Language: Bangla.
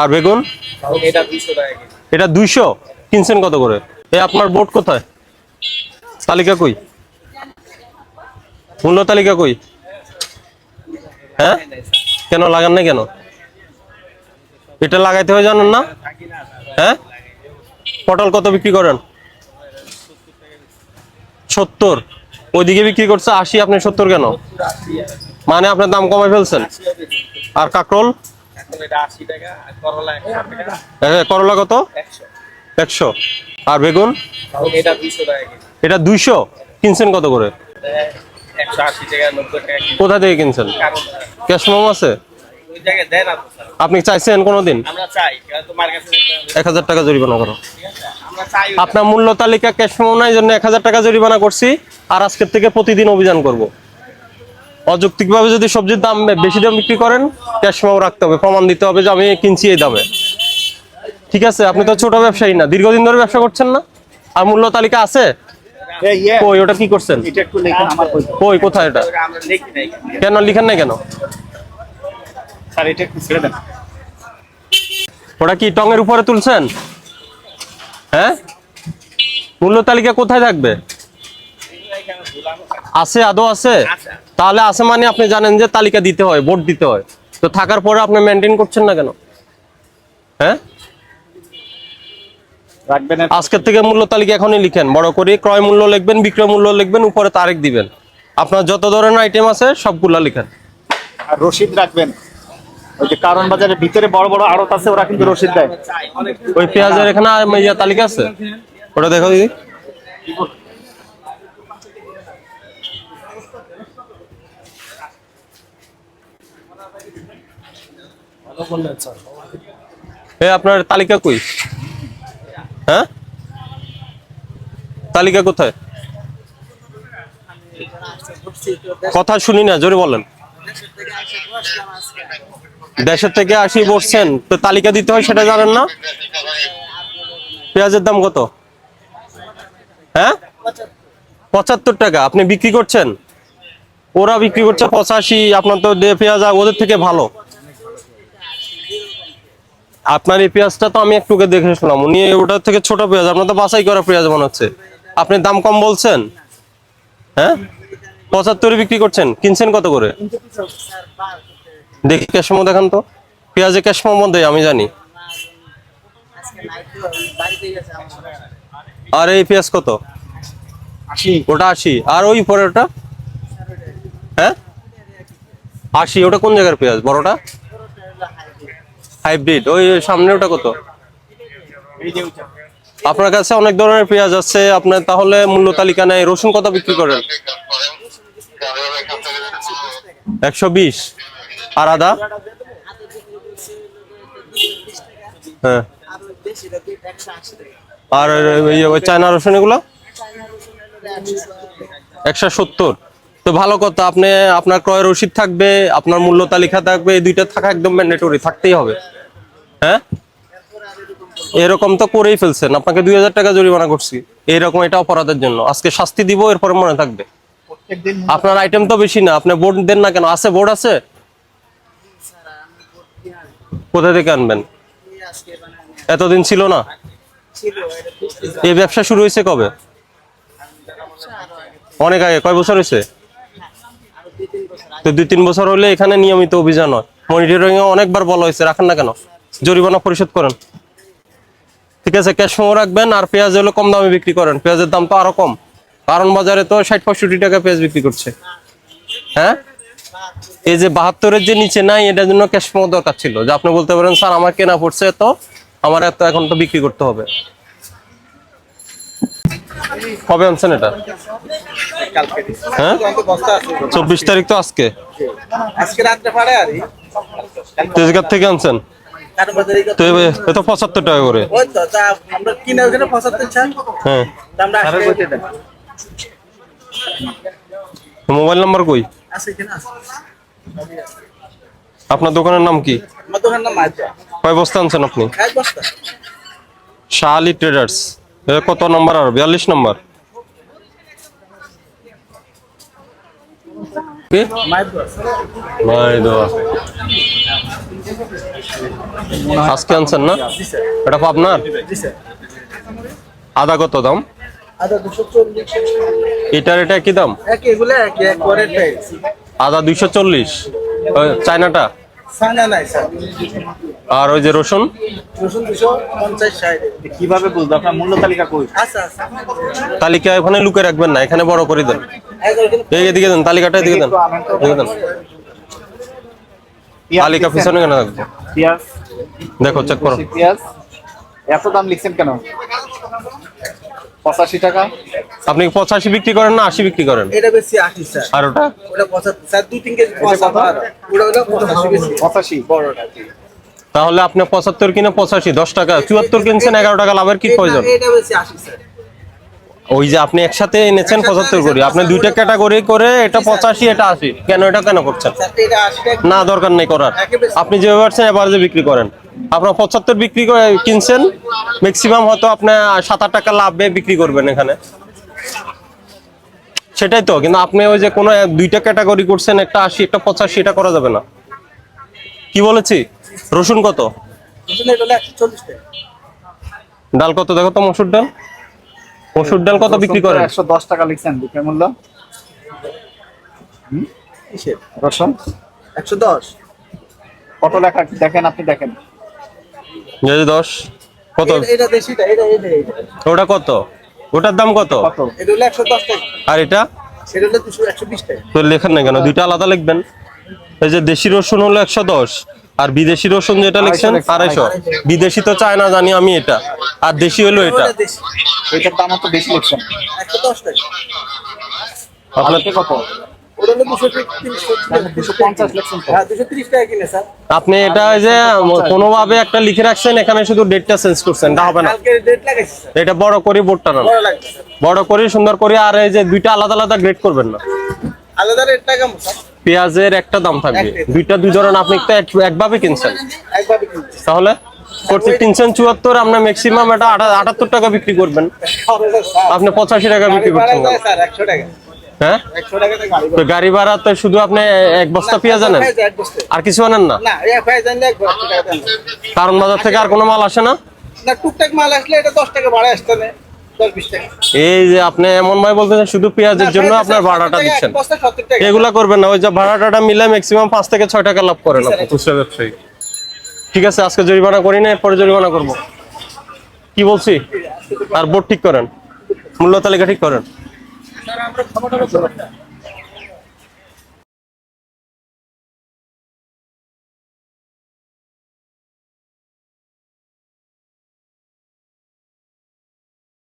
আর বেগুন? এটা দুইশো কিনছেন কত করে? এই আপনার বোর্ড কোথায়? তালিকা কই? মূল্য তালিকা কই? হ্যাঁ? কেন লাগান না কেন? এটা লাগাইতে হয় জানেন না? হ্যাঁ? পটল কত বিক্রি করেন? সত্তর। ওইদিকে বিক্রি করছে আশি আপনি সত্তর কেন? মানে আপনার দাম কমাই ফেলছেন। আর কাকরোল? করলা কত? একশো। আর বেগুন? এটা দুইশো কিনছেন কত করে? কোথা থেকে কিনছেন? ক্যাশ মোম আছে? আপনি চাইছেন কোনোদিন। এক হাজার টাকা জরিমানা করো। আপনার মূল্য তালিকা ক্যাশ মোম নাই জন্য এক হাজার টাকা জরিমানা করছি আর আজকের থেকে প্রতিদিন অভিযান করব। অযৌক্তিকভাবে যদি সবজির দাম বেশি দাম বিক্রি করেন ক্যাশ মোম রাখতে হবে প্রমাণ দিতে হবে যে আমি কিনছি এই দামে। ঠিক আছে? আপনি তো ছোট ব্যবসায়ী না দীর্ঘদিন ধরে ব্যবসা করছেন না? আর মূল্য তালিকা আছে? ইয়ে, কই ওটা কি করছেন? কই কোথায় এটা? কেন লিখেন নাই কেন? ওটা কি টঙের উপরে তুলছেন? হ্যাঁ? মূল্য তালিকা কোথায় থাকবে। আছে আদৌ আছে? আছে। তাহলে আছে মানে আপনি জানেন যে তালিকা দিতে হয় ভোট দিতে হয়। তো থাকার পরে আপনি মেনটেন করছেন না কেন? হ্যাঁ? আজকের থেকে মূল্য তালিকা এখনই লিখেন। বড় করে ক্রয় মূল্য লিখবেন বিক্রয় মূল্য লিখবেন উপরে তারিখ দিবেন। আপনার যত ধরনের আইটেম আছে সবগুলা লিখেন। আর রসিদ রাখবেন। ওই যে কারণ বাজারের ভিতরে বড় বড় আড়ত আছে ওরা কিন্তু রসিদ দেয়। ওই পেঁয়াজের এখানে তালিকা আছে? ওটা দেখো দিদি। আপনার তালিকা কই? হ্যাঁ? তালিকা কোথায়? কথা শুনি না, জোরে বলেন। দেশের থেকে আসি বসছেন তো তালিকা দিতে হয় সেটা জানেন না? পেঁয়াজের দাম কত? হ্যাঁ? পঁচাত্তর টাকা, আপনি বিক্রি করছেন? ওরা বিক্রি করছে পঁচাশি, আপনার তো পেঁয়াজ ওদের থেকে ভালো। আপনার এই পেঁয়াজটা তো আমি একটুকে দেখে শুনলাম। উনি ওটার থেকে ছোট পেঁয়াজ আপনার তো বাছাই করা পেঁয়াজ মনে হচ্ছে। আপনি দাম কম বলছেন? হ্যাঁ? পঁচাত্তরে বিক্রি করছেন কিনছেন কত করে? দেখি ক্যাশমো দেখান তো। পেঁয়াজে ক্যাশমো মধ্যে আমি জানি। আর এই পেঁয়াজ কত? ওটা আশি। আর ওই পরে ওটা হ্যাঁ? আশি। ওটা কোন জায়গার পেঁয়াজ? বড়টা? হাইব্রিড। ওই সামনে ওটা কত। আপনার কাছে অনেক ধরনের পেঁয়াজ আছে আপনার তাহলে মূল্য তালিকা নেই। রসুন কত বিক্রি করেন? একশো বিশ। আর আদা? হ্যাঁ। আর ওই ওই চায়না রসুন এগুলো? একশো সত্তর। তো ভালো কথা আপনি আপনার ক্রয় রসিদ থাকবে আপনার মূল্য তালিকা থাকবে এই দুইটা থাকা একদম ম্যান্ডেটরি থাকতেই হবে। হ্যাঁ? এরকম তো করেই ফেলছেন। আপনাকে দুই হাজার টাকা জরিমানা করছি। এইরকম এটা অপরাধের জন্য। আজকে শাস্তি দিব এরপরে মনে থাকবে। আপনার আইটেম তো বেশি না। আপনি বোর্ড দেন না কেন? আছে বোর্ড আছে? কোথা থেকে আনবেন? এতদিন ছিল না? এই ব্যবসা শুরু হয়েছে কবে? অনেক আগে। কয় বছর হয়েছে? তো দুই তিন বছর হলে এখানে নিয়মিত অভিযান হয়। মনিটরিং এ অনেকবার বলা হয়েছে। রাখেন না কেন? জরিমানা পরিশোধ করেন। ঠিক আছে ক্যাশ রাখবেন আর পেঁয়াজ হলো কম দামে বিক্রি করেন। পেঁয়াজের দাম তো আরও কম। কারণ বাজারে তো ষাট পঁয়ষট্টি টাকা পেঁয়াজ বিক্রি করছে। হ্যাঁ? এই যে বাহাত্তরের যে নিচে নাই এটার জন্য ক্যাশ দরকার ছিল। যে আপনি বলতে পারেন স্যার আমার কেনা পড়ছে তো আমার এত এখন তো বিক্রি করতে হবে। কবে আনছেন এটা? হ্যাঁ? চব্বিশ তারিখ তো আজকে। রাত্রে থেকে আনছেন? তো পঁচাত্তর টাকা করে। ওই তো তা আমরা কিনে ওখানে পঁচাত্তর চাই। হ্যাঁ। দিয়ে। মোবাইল নাম্বার কই। আপনার দোকানের নাম কি? কয় বস্তা আনছেন আপনি? শাহ আলী ট্রেডার্স। কত নাম্বার আর? বিয়াল্লিশ নাম্বার। নাই দেওয়া আজকে আনছেন না? এটা পাবনার? জি আদা কত দাম? এটার এটা কি দাম? এক এগুলো এক একবারে টাইস আদা দুইশো চল্লিশ। চায়নাটা? নাই স্যার। আর ওই যে রসুন? কীভাবে বুঝব আপনার মূল্য তালিকা কই? আচ্ছা আচ্ছা। তালিকা ওখানে লুকে রাখবেন না এখানে বড় করে দেন। একবার এই এদিকে দেন তালিকাটা এদিকে দেন এদিকে দেন। তালিকা পিছনে কেন পেঁয়াজ। দেখো চেক করো। পেঁয়াজ। এত দাম লিখছেন কেন? পঁচাশি টাকা। আপনি পঁচাশি বিক্রি করেন না আশি বিক্রি করেন? এটা বেশি আশি স্যার। আর ওটা ওটা স্যার দুই তিন কেজি ওটা হলো পঁচাশি বড়টা তাহলে আপনি পঁচাত্তর কিনে পঁচাশি দশ টাকা চুয়াত্তর কিনছেন এগারো টাকা লাভের কি প্রয়োজন? এটা- এটা বেশি আশি স্যার। ওই যে আপনি একসাথে এনেছেন পঁচাত্তর করি। আপনি দুইটা ক্যাটাগরি করে এটা পঁচাশি এটা আশি। কেন এটা কেন করছেন? না দরকার নেই করার। আপনি যেভাবে পারছেন এবার যে বিক্রি করেন। আপনার পঁচাত্তর বিক্রি করে কিনছেন ম্যাক্সিমাম হয়তো আপনি সাত আট টাকা লাভে বিক্রি করবেন এখানে। সেটাই তো কিন্তু আপনি ওই যে কোনো দুইটা ক্যাটাগরি করছেন একটা আশি একটা পঁচাশি এটা করা যাবে না। কি বলেছি? রসুন কত? ডাল কত? দেখো তো মসুর ডাল। মসুর ডাল কত বিক্রি করেন? একশো দশ টাকা লিখছেন বিক্রয় মূল্য। কিসের? রসুন? একশো দশ। কত লেখা দেখেন আপনি দেখেন। যে দশ কত? এটা- দেশিটা এটা এটা। ওটা কত? ওটার দাম কত? কত? এটা হলো একশো দশ টাকা। আর এটা? সেটা হলো দুশো একশো বিশ টাকা। তো লেখেন না কেন? দুইটা আলাদা লিখবেন। এই যে দেশি রসুন হলো একশো দশ আর বিদেশি রসুন যেটা লিখছেন লিখছেন, আড়াইশো। বিদেশি তো চায় না জানি আমি এটা। আর দেশি হলো এটা এটার দাম তো বেশি একশো দশ টাকা। আপনার কত? হ্যাঁ স্যার। আপনি এটা ওই যে কোনোভাবে একটা লিখে রাখছেন এখানে শুধু ডেটটা চেঞ্জ করছেন এটা হবে না। কালকে ডেট লাগাইছি স্যার। এটা বড় করে বোর্ডটা না। বড় লাগবে স্যার। বড় করে সুন্দর করে আর এই যে দুইটা আলাদা আলাদা গ্রেড করবেন না। আলাদা পেঁয়াজের একটা দাম থাকবে। দুইটা দুই ধরনের আপনি তো একভাবে কিনছেন। তাহলে? প্রতি কিনছেন চুয়াত্তর, আপনার ম্যাক্সিমাম এটা আটাত্তর টাকা বিক্রি করবেন। আপনি পঁচাশি টাকা বিক্রি করছেন। হ্যাঁ? গাড়ি ভাড়া তো শুধু আপনি এক বস্তা পেঁয়াজ আনেন। আর কিছু আনেন না? ভাই কারণ বাজার থেকে আর কোনো মাল আসে না? এই যে আপনি এমন ভাবে বলতেছেন, শুধু পেঁয়াজের জন্য আপনার ভাড়াটা দিচ্ছেন। এগুলা করবেন না, ওই যে ভাড়াটা মিলে ম্যাক্সিমাম পাঁচ থেকে ছয় টাকা লাভ করেন ব্যবসায়ী। ঠিক আছে, আজকে জরিমানা করি না এরপরে জরিমানা করব। কি বলছি? আর বোর্ড ঠিক করেন? মূল্য তালিকা ঠিক করেন?